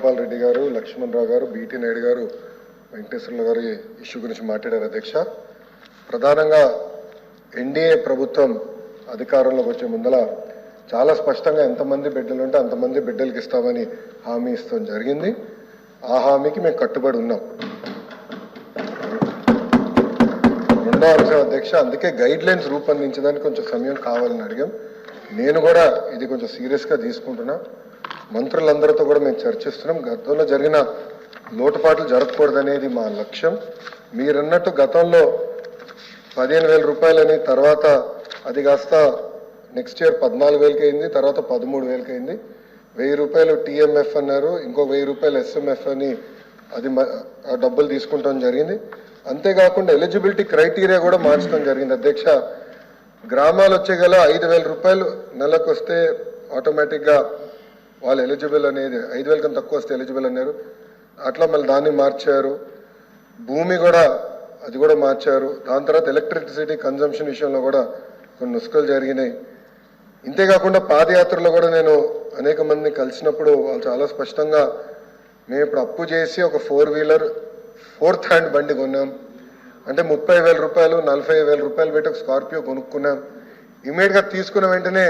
రాజగోపాల్ రెడ్డి గారు లక్ష్మణ్ రావు గారు బీటీ నాయుడు గారు వెంకటేశ్వర్ల గారు ఇష్యూ గురించి మాట్లాడారు అధ్యక్ష. ప్రధానంగా ఎన్డీఏ ప్రభుత్వం అధికారంలోకి వచ్చే ముందల చాలా స్పష్టంగా ఎంతమంది బిడ్డలు ఉంటే అంతమంది బిడ్డలకి ఇస్తామని హామీ ఇస్తాం జరిగింది. ఆ హామీకి మేము కట్టుబడి ఉన్నాం. రెండో అంశం అధ్యక్ష అందుకే గైడ్ లైన్స్ రూపొందించడానికి కొంచెం సమయం కావాలని అడిగాం. నేను కూడా ఇది కొంచెం సీరియస్గా తీసుకుంటున్నా. మంత్రులందరితో కూడా మేము చర్చిస్తున్నాం. గతంలో జరిగిన లోటుపాట్లు జరగకూడదనేది మా లక్ష్యం. మీరన్నట్టు గతంలో పదిహేను వేల రూపాయలని తర్వాత అది కాస్త నెక్స్ట్ ఇయర్ పద్నాలుగు వేలకి అయింది తర్వాత పదమూడు వేలకి అయింది. వెయ్యి రూపాయలు టీఎంఎఫ్ అన్నారు ఇంకో వెయ్యి రూపాయలు ఎస్ఎంఎఫ్ అని అది ఆ డబ్బులు తీసుకుంటాం జరిగింది. అంతేకాకుండా ఎలిజిబిలిటీ క్రైటీరియా కూడా మార్చడం జరిగింది. అధ్యక్ష గ్రామాలు వచ్చే గల ఐదు వేల రూపాయలు నెలకు వస్తే ఆటోమేటిక్గా వాళ్ళు ఎలిజిబుల్ అనేది ఐదు వేల కన్నా తక్కువ వస్తే ఎలిజిబుల్ అన్నారు. అట్లా మళ్ళీ దాన్ని మార్చారు. భూమి కూడా అది కూడా మార్చారు. దాని తర్వాత ఎలక్ట్రిసిటీ కన్జంప్షన్ విషయంలో కూడా కొన్ని నుసుకలు జరిగినాయి. ఇంతేకాకుండా పాదయాత్రలో కూడా నేను అనేక మందిని కలిసినప్పుడు వాళ్ళు చాలా స్పష్టంగా మేము ఇప్పుడు అప్పు చేసి ఒక ఫోర్ వీలర్ ఫోర్త్ హ్యాండ్ బండి కొన్నాం. అంటే ముప్పై వేల రూపాయలు నలభై వేల రూపాయలు పెట్టి ఒక స్కార్పియో కొనుక్కున్నాం. ఇమీడియట్గా తీసుకున్న వెంటనే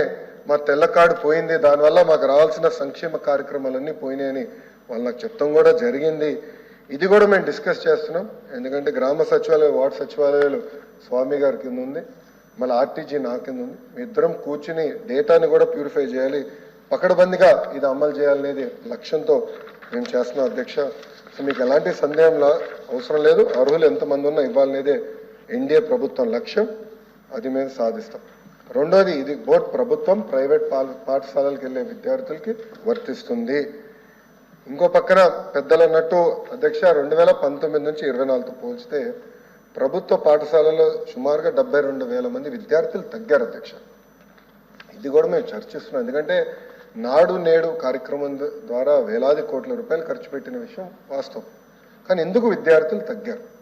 మా తెల్ల కార్డు పోయింది. దానివల్ల మాకు రావాల్సిన సంక్షేమ కార్యక్రమాలన్నీ పోయినాయని వాళ్ళు నాకు చెప్తాం కూడా జరిగింది. ఇది కూడా మేము డిస్కస్ చేస్తున్నాం. ఎందుకంటే గ్రామ సచివాలయం వార్డు సచివాలయాలు స్వామి గారి కింద ఉంది. మళ్ళీ ఆర్టీజీ నా కింద ఉంది. మీ ఇద్దరం కూర్చుని డేటాని కూడా ప్యూరిఫై చేయాలి. పకడబందిగా ఇది అమలు చేయాలనేది లక్ష్యంతో మేము చేస్తున్నాం అధ్యక్ష. సో మీకు ఎలాంటి సందేహం లా- అవసరం లేదు. అర్హులు ఎంతమంది ఉన్నా ఇవ్వాలనేదే ఎన్డీఏ ప్రభుత్వం లక్ష్యం. అది మేము సాధిస్తాం. రెండోది ఇది బోర్డ్ ప్రభుత్వం ప్రైవేట్ పాఠశాలలకు వెళ్ళే విద్యార్థులకి వర్తిస్తుంది. ఇంకో పక్కన పెద్దలు అన్నట్టు అధ్యక్ష రెండు వేల పంతొమ్మిది నుంచి ఇరవై నాలుగుతో పోల్చితే ప్రభుత్వ పాఠశాలలో సుమారుగా డెబ్బై రెండు వేల మంది విద్యార్థులు తగ్గారు అధ్యక్ష. ఇది కూడా మేము చర్చిస్తున్నాం. ఎందుకంటే నాడు నేడు కార్యక్రమం ద్వారా వేలాది కోట్ల రూపాయలు ఖర్చు పెట్టిన విషయం వాస్తవం. కానీ ఎందుకు విద్యార్థులు తగ్గారు?